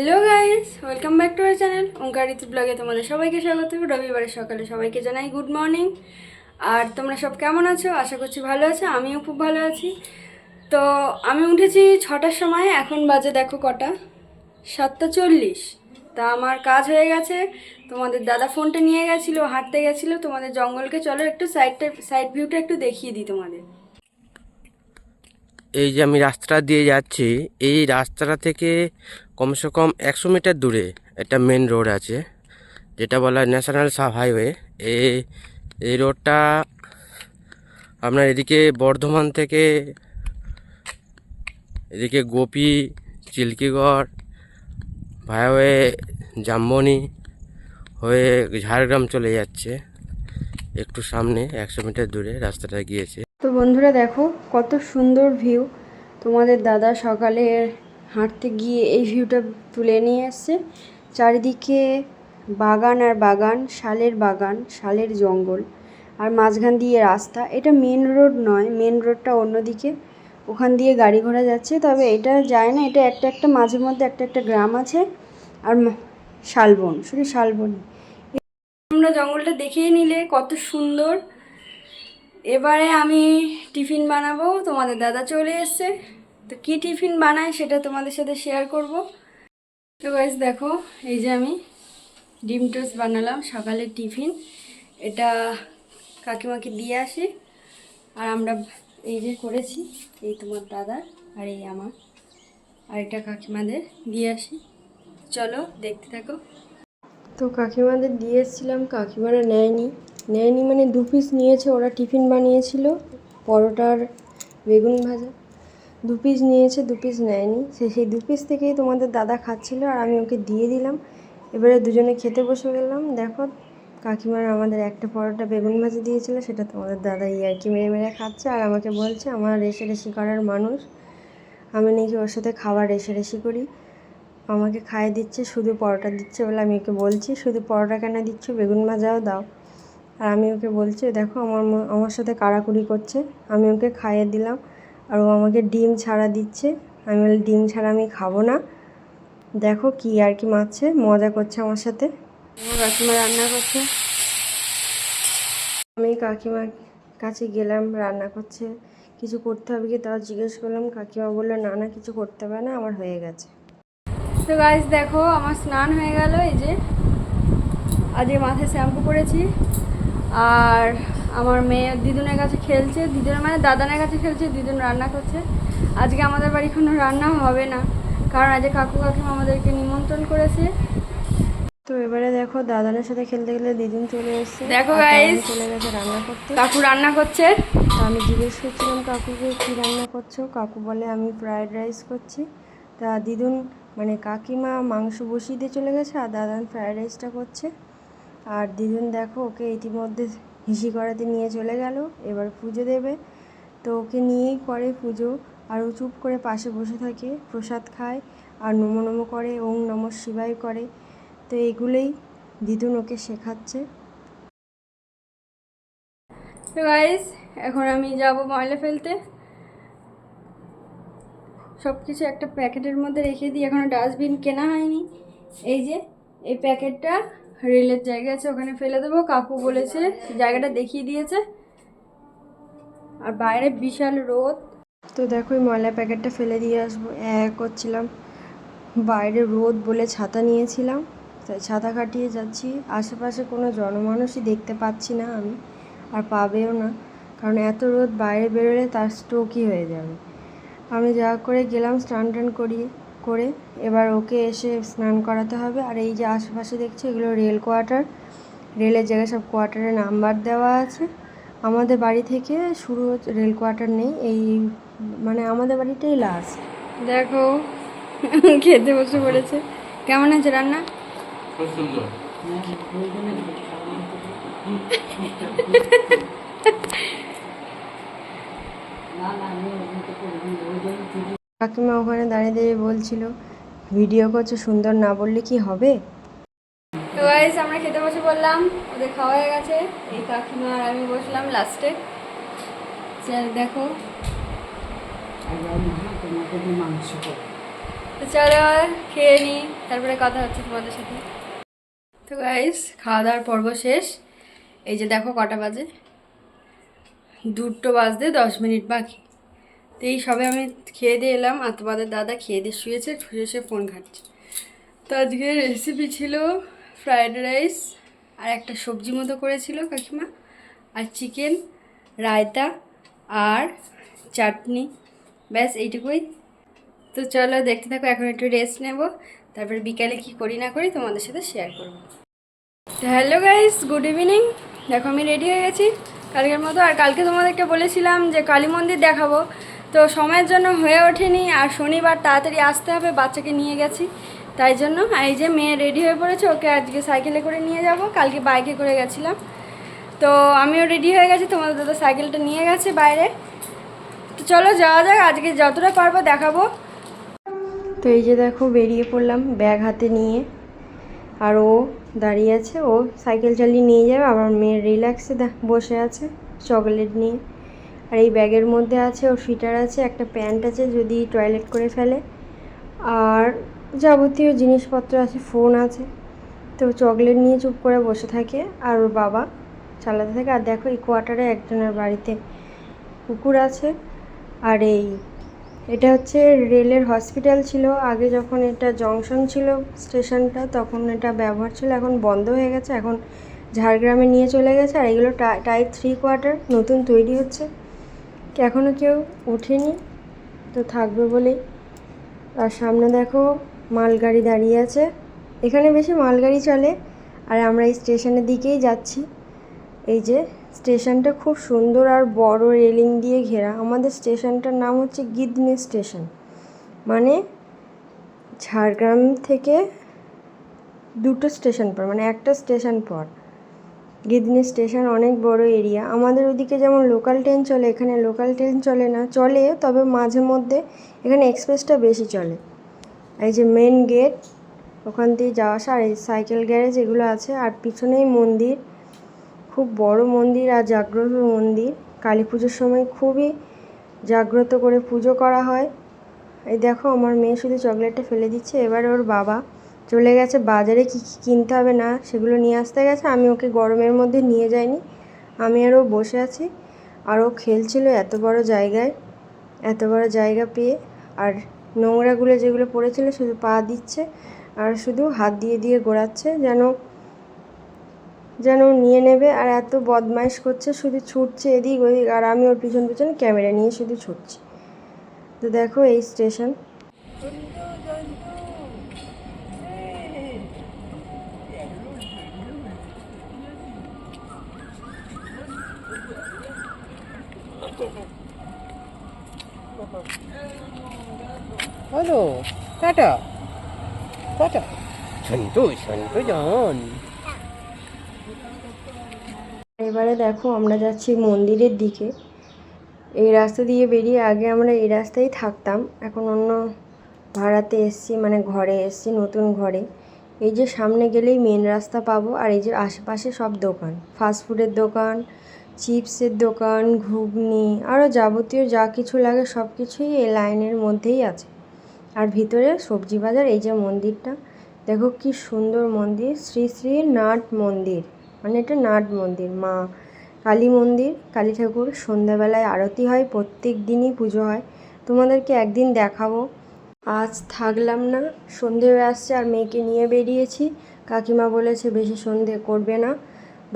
Hello guys welcome back to our channel Onkarit ব্লগে তোমাদের সবাইকে স্বাগত। রবিবারের সকালে সবাইকে জানাই গুড মর্নিং আর তোমরা সব কেমন আছো? আশা করছি ভালো আছো। আমিও খুব ভালো আছি। তো আমি উঠেছি ছটার সময়। এখন বাজে দেখো কটা? সাতটা চল্লিশ। তা আমার কাজ হয়ে গেছে। তোমাদের দাদা ফোনটা নিয়ে গেছিল, হাঁটতে গেছিল। তোমাদের জঙ্গলকে চলো একটু সাইডটা সাইড ভিউটা একটু দেখিয়ে দিই তোমাদের। এই যে আমি রাস্তাটা দিয়ে যাচ্ছি, এই রাস্তাটা থেকে কমসে কম একশো মিটার দূরে একটা মেন রোড আছে, যেটা বলা হয় ন্যাশনাল সাব হাইওয়ে এই এই রোডটা আপনার এদিকে বর্ধমান থেকে, এদিকে গোপী, চিল্কিগড় ভায়া হয়ে জামবনি হয়ে ঝাড়গ্রাম চলে যাচ্ছে, একটু সামনে একশো মিটার দূরে রাস্তাটা গিয়েছে। তো বন্ধুরা দেখো, কত সুন্দর ভিউ তোমাদের দাদা সকালে হাঁটতে গিয়ে এই ভিউটা তুলে নিয়ে এসছে। চারিদিকে বাগান আর বাগান, শালের বাগান, শালের জঙ্গল আর মাঝখান দিয়ে রাস্তা। এটা মেন রোড নয় মেন রোডটা অন্যদিকে। ওখান দিয়ে গাড়ি ঘোড়া যাচ্ছে, তবে এটা যায় না। এটা একটা একটা মাঝে মধ্যে একটা একটা গ্রাম আছে আর শালবন। শুধু শালবনই। তোমরা জঙ্গলটা দেখেই নিলে, কত সুন্দর। এবারে আমি টিফিন বানাবো, তোমাদের দাদা চলে এসছে। তো কী টিফিন বানাই সেটা তোমাদের সাথে শেয়ার করব? তো গাইজ দেখো, এই যে আমি ডিম টোস্ট বানালাম, সকালের টিফিন। এটা কাকিমাকে দিয়ে আসি। আর আমরা এই যে করেছি, এই তোমার দাদার আর এই আমার। আর এটা কাকিমাদের দিয়ে আসি। চলো, দেখতে থাকো। তো কাকিমাদের দিয়ে এসেছিলাম, কাকিমারা নেয়নি। নেয়নি মানে দু পিস নিয়েছে, ওরা টিফিন বানিয়েছিল, পরোটার বেগুন ভাজা। দু পিস নিয়েছে, দু পিস নেয়নি। সে, সেই দু পিস থেকেই তোমাদের দাদা খাচ্ছিল আর আমি ওকে দিয়ে দিলাম। এবারে দুজনে খেতে বসে গেলাম। দেখো, কাকিমার আমাদের একটা পরোটা বেগুন ভাজি দিয়েছিল, সেটা তোমাদের দাদা ইয়ার্কি মেরে মেরে খাচ্ছে। আর আমাকে বলছে, আমার রেশারেশি করার মানুষ, আমি নাকি ওর সাথে খাবার রেশারেশি করি। আমাকে খাইয়ে দিচ্ছে, শুধু পরোটা দিচ্ছে বলে আমি ওকে বলছি, শুধু পরোটা কেন দিচ্ছ? বেগুন ভাজাও দাও। আর আমি ওকে বলছি, দেখো, আমার আমার সাথে কাড়াকুড়ি করছে, আমি ওকে খাইয়ে দিলাম। আর ও আমাকে ডিম ছাড়া দিচ্ছে। আমি বলি, ডিম ছাড়া আমি খাব না। দেখো কি আর কি মারছে, মজা করছে আমার সাথে। কাকিমা রান্না করছে। আমি কাকিমার কাছে গেলাম, রান্না করছে। কিছু করতে হবে কি তাও জিজ্ঞেস করলাম। কাকিমা বলল, না না, কিছু করতে হবে না, আমার হয়ে গেছে। তো গাইজ দেখো, আমার স্নান হয়ে গেল, এই যে। আজকে মাথায় শ্যাম্পু করেছি আর আমার মেয়ে দিদুনের কাছে খেলছে দিদুনের মানে দাদানের কাছে খেলছে দিদুন রান্না করছে। আজকে আমাদের বাড়ি কোনো রান্না হবে না কারণ আজকে কাকু কাকিমা আমাদেরকে নিমন্ত্রণ করেছে। তো এবারে দেখো দাদানের সাথে খেলতে গেলে দিদিন চলে এসেছে। দেখো গাইজ চলে গেছে রান্না করতে। কাকু রান্না করছে। আমি জিজ্ঞেস করছিলাম কাকুকে কী রান্না করছ? কাকু বলে আমি ফ্রায়েড রাইস করছি। তা দিদুন মানে কাকিমা মাংস বসিয়ে দিয়ে চলে গেছে আর দাদান ফ্রায়েড রাইসটা করছে। আর দিদুন দেখো ওকে ইতিমধ্যে হিসি করাতে নিয়ে চলে গেল, এবার পুজো দেবে। তো ওকে নিয়েই করে পুজো, আর ও চুপ করে পাশে বসে থাকে, প্রসাদ খায়, আর নমো নমো করে, ওং নম শিবাই করে। তো এগুলোই দিদুন ওকে শেখাচ্ছে। এখন আমি যাব ময়লা ফেলতে। সব কিছু একটা প্যাকেটের মধ্যে রেখে দিই এখনও ডাস্টবিন কেনা হয়নি। এই যে, এই প্যাকেটটা রেলের জায়গা আছে, ওখানে ফেলে দেবো। কাকু বলেছে, জায়গাটা দেখিয়ে দিয়েছে। আর বাইরে বিশাল রোদ। তো দেখো, এই ময়লা প্যাকেটটা ফেলে দিয়ে আসব। এক, করছিলাম। বাইরে রোদ বলে ছাতা নিয়েছিলাম। তাই ছাতা কাটিয়ে যাচ্ছি। আশেপাশে কোনো জনমানুষই দেখতে পাচ্ছি না আমি। আর পাবেও না। কারণ এত রোদ বাইরে বেরোলে তার স্ট্রোকই হয়ে যাবে। আমি যা করে গেলাম স্নান টান করিয়ে করে এবার ওকে এসে স্নান করাতে হবে। আর এই যে আশেপাশে দেখছি এগুলো রেল কোয়ার্টার। রেলের জায়গায় সব কোয়ার্টারের নাম্বার দেওয়া আছে। আমাদের বাড়ি থেকে শুরু হচ্ছে রেল কোয়ার্টার নেই এই মানে আমাদের বাড়িটাই লাস্ট দেখো খেতে বসে পড়েছে। কেমন আছে রান্না? খুব সুন্দর। কাকিমা ওখানে দাঁড়িয়ে দাঁড়িয়ে বলছিল, ভিডিও করছে, সুন্দর না বললে কি হবে? তো গাইস আমরা খেতে বসে বললাম ওদের খাওয়া হয়ে গেছে। এই কাকিমা আর আমি বসলাম লাস্টে দেখো। মাংস তো চলো, খেয়ে নিই তারপরে কথা হচ্ছে তোমাদের সাথে। তো গাইস খাওয়া দাওয়ার পর্ব শেষ। এই যে দেখো কটা বাজে। দুটো বাজতে দশ মিনিট বাকি। তো এই সবে আমি খেয়ে দিয়ে এলাম আর তোমাদের দাদা খেয়ে দিয়ে শুয়েছে, শুয়ে শুয়ে ফোন ঘাটছে। তো আজকে রেসিপি ছিল ফ্রায়েড রাইস আর একটা সবজি মতো করেছিল কাকিমা, আর চিকেন রায়তা আর চাটনি। ব্যাস, এইটুকুই। তো চলো দেখতে থাকো, এখন একটু রেস্ট নেব। তারপরে বিকালে কি করি না করি তোমাদের সাথে শেয়ার করব। হ্যালো গাইস গুড ইভিনিং দেখো আমি রেডি হয়ে গেছি। কালকের মতো, আর কালকে তোমাদেরকে বলেছিলাম যে কালী মন্দির দেখাবো। তো সময়ের জন্য হয়ে ওঠেনি আর শনিবার তাড়াতাড়ি আসতে হবে, বাচ্চাকে নিয়ে গেছি। তাই জন্য এই যে মেয়ে রেডি হয়ে পড়েছে, ওকে আজকে সাইকেলে করে নিয়ে যাব। কালকে বাইকে করে গেছিলাম। তো আমিও রেডি হয়ে গেছি, তোমাদের দাদা সাইকেলটা নিয়ে গেছে বাইরে। তো চলো যাওয়া যাক, আজকে যতটা পারব দেখাবো। তো এই যে দেখো, বেরিয়ে পড়লাম ব্যাগ হাতে নিয়ে। আর ও দাঁড়িয়ে আছে, ও সাইকেল চালিয়ে নিয়ে যাবে। আমার মেয়ের রিল্যাক্সে বসে আছে চকলেট নিয়ে। আর এই ব্যাগের মধ্যে আছে, ওর ফিটার আছে, একটা প্যান্ট আছে যদি টয়লেট করে ফেলে। আর যাবতীয় জিনিসপত্র আছে, ফোন আছে। তো চকলেট নিয়ে চুপ করে বসে থাকে আর ওর বাবা চালাতে থাকে। আর দেখো, এই কোয়ার্টারে একজনের বাড়িতে কুকুর আছে। আর এই, এটা হচ্ছে রেলের হসপিটাল ছিল। আগে যখন এটা জংশন ছিল স্টেশনটা, তখন এটা ব্যবহার ছিল। এখন বন্ধ হয়ে গেছে। এখন ঝাড়গ্রামে নিয়ে চলে গেছে। আর এগুলো টাইপ থ্রি কোয়ার্টার নতুন তৈরি হচ্ছে। এখনও কেউ ওঠেনি, তো থাকবে বলেই। আর সামনে দেখো মালগাড়ি দাঁড়িয়ে আছে। এখানে বেশি মালগাড়ি চলে। আর আমরা এই স্টেশনের দিকেই যাচ্ছি। এই যে স্টেশনটা খুব সুন্দর আর বড় রেলিং দিয়ে ঘেরা। আমাদের স্টেশনটার নাম হচ্ছে গিদনি স্টেশন। মানে ঝাড়গ্রাম থেকে দুটো স্টেশন পর মানে একটা স্টেশন পর। গিদনি স্টেশন অনেক বড় এরিয়া। আমাদের ওদিকে যেমন লোকাল ট্রেন চলে, এখানে লোকাল ট্রেন চলে না, চলে, তবে মাঝে মধ্যে এখানে এক্সপ্রেসটা বেশি চলে। এই যে মেন গেট ওখান দিয়ে যাওয়া আসা, আর এই সাইকেল গ্যারেজ এগুলো আছে, আর পিছনেই মন্দির, খুব বড় মন্দির আর জাগ্রত মন্দির। কালী পুজোর সময় খুবই জাগ্রত করে পুজো করা হয়। এই দেখো, আমার মেয়ে শুধু চকলেটটা ফেলে দিচ্ছে, এবার ওর বাবা চলে গেছে, বাজারে কী কী কিনতে হবে না সেগুলো নিয়ে আসতে গেছে। আমি ওকে গরমের মধ্যে নিয়ে যাইনি। আমি আরও বসে আছি আর ও খেলছিল এত বড় জায়গায়, এত বড় জায়গা পেয়ে। আর নোংরাগুলো যেগুলো পড়েছিল শুধু পা দিচ্ছে আর শুধু হাত দিয়ে দিয়ে গোড়াচ্ছে যেন যেন নিয়ে নেবে। আর এত বদমাইশ করছে, শুধু ছুটছে এদিক ওদিক। আর আমি ওর পিছন পিছন ক্যামেরা নিয়ে শুধু ছুটছি। তো দেখো এই station. Hello tata tata Santu Santu জন এবারে দেখো আমরা যাচ্ছি মন্দিরের দিকে। এই রাস্তা দিয়ে বেরিয়ে আগে আমরা এই রাস্তায় থাকতাম। এখন অন্য ভাড়াতে এসছি মানে ঘরে এসছি নতুন ঘরে। এই যে সামনে গেলেই মেন রাস্তা পাবো আর এই যে আশেপাশে সব দোকান। ফাস্টফুডের দোকান চিপসের দোকান, ঘুগনি আরও যাবতীয় যা কিছু লাগে সব কিছুই এই লাইনের মধ্যেই আছে। আর ভিতরে সবজি বাজার, এই যে মন্দিরটা, দেখো কি সুন্দর মন্দির, শ্রী শ্রী নাট মন্দির। মানে এটা নাট মন্দির, মা কালী মন্দির। কালী ঠাকুর সন্ধ্যাবেলায় আরতি হয়, প্রত্যেক দিনই পুজো হয়। তোমাদেরকে একদিন দেখাবো। আজ থাকলাম না সন্ধে হয়ে আসছে, আর মেয়েকে নিয়ে বেরিয়েছি। কাকিমা বলেছে বেশি সন্ধে করবে না।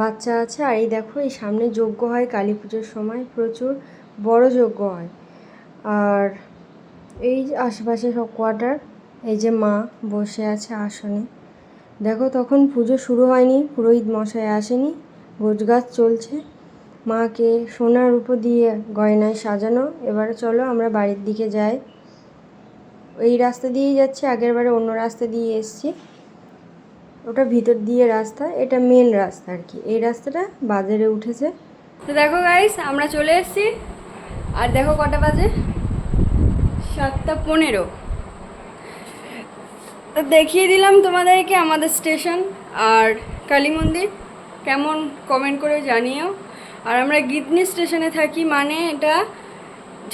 বাচ্চা আছে। আর এই দেখো, এই সামনে যজ্ঞ হয়, কালী পুজোর সময় প্রচুর বড় যজ্ঞ হয়। আর এই আশেপাশে সব কোয়ার্টার এই যে মা বসে আছে আসনে। দেখো, তখন পুজো শুরু হয়নি, পুরোহিত মশাই আসেনি, গাছ চলছে। মাকে সোনার উপর দিয়ে গয়নায় সাজানো। এবারে চলো আমরা বাড়ির দিকে যাই। এই রাস্তা দিয়েই যাচ্ছি, আগের বারে অন্য রাস্তা দিয়ে এসছি। ওটা ভিতর দিয়ে রাস্তা, এটা মেন রাস্তা আর কি। এই রাস্তাটা বাজারে উঠেছে। তো দেখো গাইস আমরা চলে এসেছি। আর দেখো কটা বাজে? সাতটা পনেরো। তো দেখিয়ে দিলাম তোমাদেরকে আমাদের স্টেশন আর কালী মন্দির। কেমন কমেন্ট করে জানিও। আর আমরা গিদনি স্টেশনে থাকি মানে এটা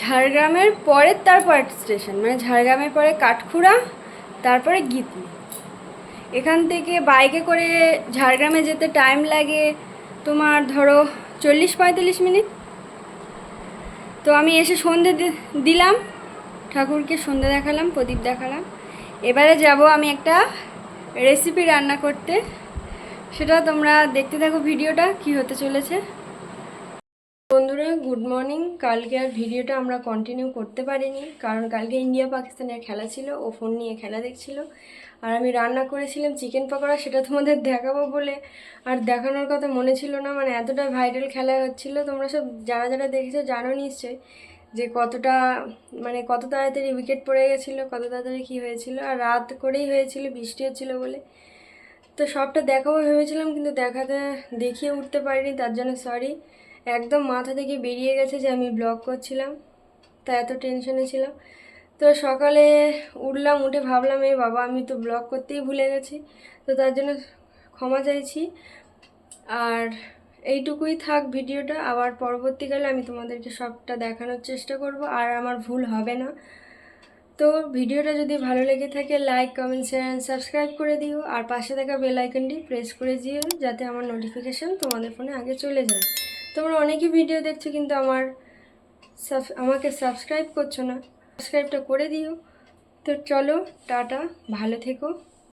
ঝাড়গ্রামের পরের, তারপর স্টেশন। মানে ঝাড়গ্রামের পরে কাঠখুড়া, তারপরে গিদনি এখান থেকে বাইকে করে ঝাড়গ্রামে যেতে টাইম লাগে তোমার ধরো চল্লিশ পঁয়তাল্লিশ মিনিট। তো আমি এসে সন্ধে দিলাম, ঠাকুরকে সন্ধে দেখালাম, প্রদীপ দেখালাম। এবারে যাব আমি একটা রেসিপি রান্না করতে। সেটা তোমরা দেখতে থাকো ভিডিওটা কি হতে চলেছে। বন্ধুরা গুড মর্নিং কালকে আর ভিডিওটা আমরা কন্টিনিউ করতে পারিনি, কারণ কালকে ইন্ডিয়া পাকিস্তানের খেলা ছিল, ও ফোন নিয়ে খেলা দেখছিল। আর আমি রান্না করেছিলাম চিকেন পকোড়া, সেটা তোমাদের দেখাবো বলে। আর দেখানোর কথা মনে ছিল না মানে এতটা ভাইরাল খেলা হচ্ছিল। তোমরা সব যারা যারা দেখেছ জানো নিশ্চয়ই যে কতটা মানে কত তাড়াতাড়ি উইকেট পড়ে গেছিল, কত তাড়াতাড়ি কী হয়েছিল। আর রাত করেই হয়েছিল, বৃষ্টি হচ্ছিল বলে। তো সবটা দেখাবো ভেবেছিলাম, কিন্তু দেখাতে, দেখিয়ে উঠতে পারিনি, তার জন্য সরি একদম মাথা থেকে বেরিয়ে গেছে যে আমি ব্লগ করছিলাম। তা এত টেনশনে ছিলাম। তো সকালে উঠলাম, উঠে ভাবলাম এই বাবা, আমি তো ব্লগ করতেই ভুলে গেছি। তো তার জন্য ক্ষমা চাইছি। আর এইটুকুই থাক ভিডিওটা। আবার পরবর্তীকালে আমি তোমাদেরকে সবটা দেখানোর চেষ্টা করব। আর আমার ভুল হবে না। তো ভিডিওটা যদি ভালো লেগে থাকে লাইক কমেন্ট শেয়ার সাবস্ক্রাইব করে দিও। আর পাশে থাকা বেল আইকনটি প্রেস করে দিও, যাতে আমার নোটিফিকেশান তোমাদের ফোনে আগে চলে যায়। তোমরা অনেকে ভিডিও দেখছ কিন্তু আমার আমাকে সাবস্ক্রাইব করছ না। সাবস্ক্রাইবটা করে দিও। তো চলো, টাটা, ভালো থেকো।